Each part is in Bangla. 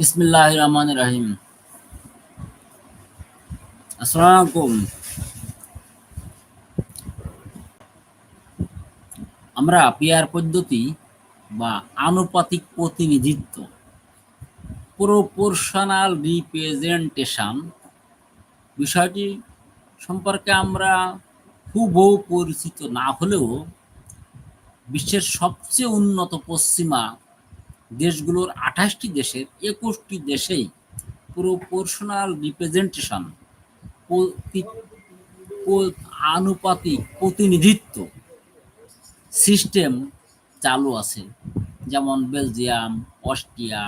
বিসমিল্লাহ রহমান রাহিম আসসালামু আমরা পিয়ার পদ্ধতি বা আনুপাতিক প্রতিনিধিত্ব প্রপোর্শনাল রিপ্রেজেন্টেশন বিষয়টি সম্পর্কে আমরা হুবহু পরিচিত না হলেও বিশ্বের সবচেয়ে উন্নত পশ্চিমা দেশগুলোর আঠাশটি দেশের একুশটি দেশেই প্রপোর্শনাল রিপ্রেজেন্টেশন আনুপাতিক প্রতিনিধিত্ব সিস্টেম চালু আছে। যেমন Belgium, Austria,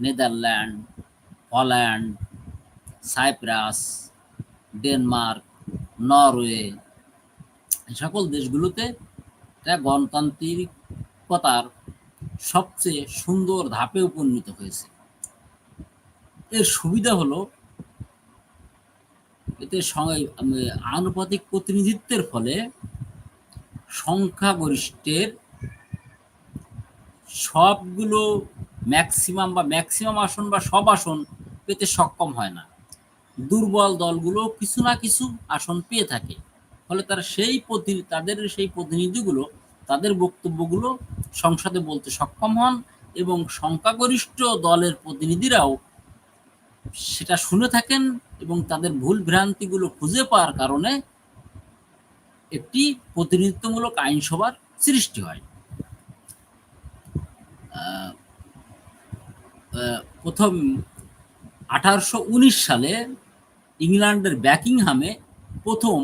Netherland, Holland, Cyprus, Denmark, Norway সকল দেশগুলোতে গণতান্ত্রিকতার সবচেয়ে সুন্দর ধাপে উপনীত হয়েছে। এর সুবিধা হলো, এতে আনুপাতিক প্রতিনিধিত্বের ফলে সংখ্যাগরিষ্ঠের সবগুলো ম্যাক্সিমাম বা ম্যাক্সিমাম আসন বা সব আসন পেতে সক্ষম হয় না। দুর্বল দলগুলো কিছু না কিছু আসন পেয়ে থাকে। ফলে তারা সেই প্রতি, তাদের সেই প্রতিনিধিগুলো, তাদের বক্তব্যগুলো সংসদে বলতে সক্ষম হন এবং সংখ্যাগরিষ্ঠ দলের প্রতিনিধিরাও সেটা শুনে থাকেন এবং তাদের ভুল ভ্রান্তিগুলো খুঁজে পাওয়ার কারণে একটি প্রতিনিধিত্বমূলক আইনসভার সৃষ্টি হয়। প্রথম আঠারোশো উনিশ সালে ইংল্যান্ডের ব্যাকিংহামে প্রথম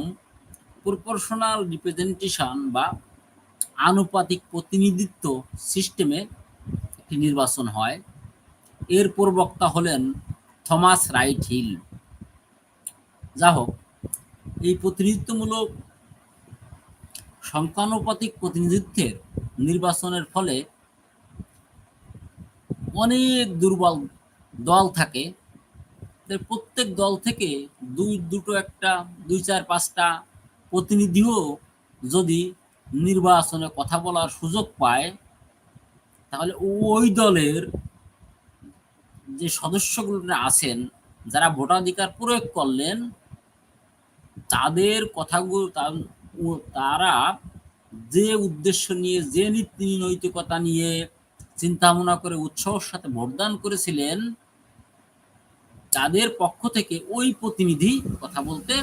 প্রপোর্শনাল রিপ্রেজেন্টেশন বা আনুপাতিক প্রতিনিধিত্ব সিস্টেমে একটি নির্বাচন হয়। এর প্রবক্তা হলেন থমাস রাইট হিল। যা হোক, এই প্রতিনিধিত্বমূলক সংখ্যানুপাতিক প্রতিনিধিত্বের নির্বাচনের ফলে অনেক দুর্বল দল থাকে। প্রত্যেক দল থেকে দুই, দুটো একটা, দুই, চার, পাঁচটা প্রতিনিধিও যদি নির্বাচনে কথা বলার সুযোগ পায়, তাহলে ওই দলের যে সদস্যগুলো আছেন, যারা ভোটাধিকার প্রয়োগ করলেন, তাদের কথাগুলো তারা যে উদ্দেশ্য নিয়ে, যে নীতি নৈতিকতা নিয়ে চিন্তা ভাবনা করে, উৎসাহর সাথে ভোটদান করেছিলেন, তাদের পক্ষ থেকে ওই প্রতিনিধি কথা বলতে,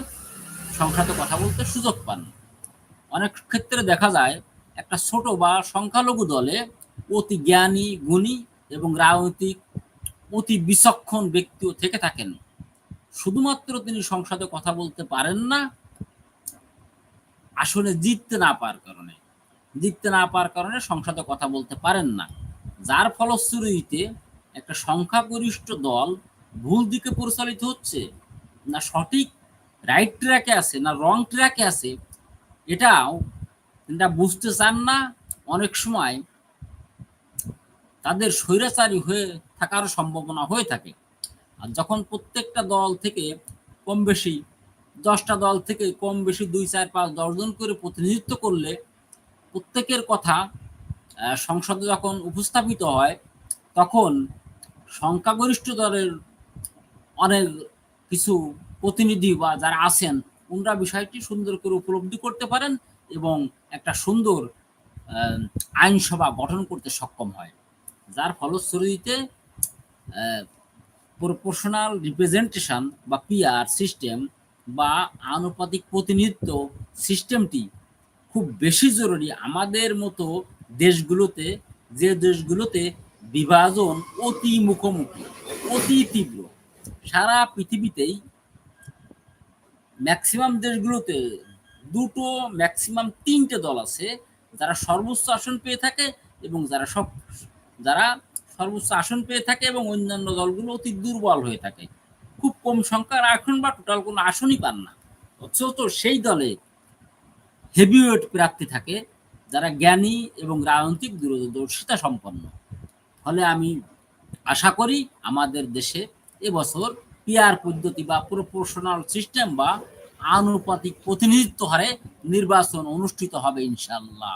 সংখ্যাতে কথা বলতে সুযোগ পান। অনেক ক্ষেত্রে দেখা যায় একটা ছোট বা সংখ্যালঘু দলে অতি জ্ঞানী, গুণী এবং রাজনৈতিক, অতি বিচক্ষণ ব্যক্তিও থেকে থাকেন। শুধুমাত্র তিনি সংসদে কথা বলতে পারেন না, আসলে জিততে না পাওয়ার কারণে, জিততে না পাওয়ার কারণে সংসদে কথা বলতে পারেন না। যার ফলশ্রুতিতে একটা সংখ্যাগরিষ্ঠ দল ভুল দিকে পরিচালিত হচ্ছে, না সঠিক রাইট ট্র্যাকে আছে, না রং ট্র্যাকে আছে এটাও এটা বুঝতে চান না, অনেক সময় তাদের স্বৈরাচারী হয়ে থাকার সম্ভাবনা হয়ে থাকে। আর যখন প্রত্যেকটা দল থেকে কম বেশি দশটা দল থেকে কম বেশি দুই, চার, পাঁচ দশজন করে প্রতিনিধিত্ব করলে প্রত্যেকের কথা সংসদে যখন উপস্থাপিত হয়, তখন সংখ্যাগরিষ্ঠ দলের অনেক কিছু প্রতিনিধি বা যারা আছেন ওনারা বিষয়টি সুন্দর করে উপলব্ধি করতে পারেন এবং একটা সুন্দর আইনসভা গঠন করতে সক্ষম হয়। যার ফলশ্রুতিতে প্রপোর্শনাল রিপ্রেজেন্টেশন বা পিআর সিস্টেম বা আনুপাতিক প্রতিনিধিত্ব সিস্টেমটি খুব বেশি জরুরি আমাদের মতো দেশগুলোতে, যে দেশগুলোতে বিভাজন অতি মুখোমুখি, অতি তীব্র। সারা পৃথিবীতেই ম্যাক্সিমাম দেশগুলোতে দুটো, ম্যাক্সিমাম তিনটে দল আছে, যারা সর্বোচ্চ আসন পেয়ে থাকে এবং যারা সব, যারা সর্বোচ্চ আসন পেয়ে থাকে এবং অন্যান্য দলগুলো অতি দুর্বল হয়ে থাকে। খুব কম সংখ্যার আসন বা টোটাল কোনো আসনই পান না। অথচ সেই দলে হেভিওয়েট প্রার্থী থাকে, যারা জ্ঞানী এবং রাজনৈতিক দূরদর্শিতা সম্পন্ন। ফলে আমি আশা করি আমাদের দেশে এবছর পিআর পদ্ধতি বা প্রপোর্শনাল সিস্টেম বা আনুপাতিক প্রতিনিধিত্ব হারে নির্বাচন অনুষ্ঠিত হবে ইনশাল্লাহ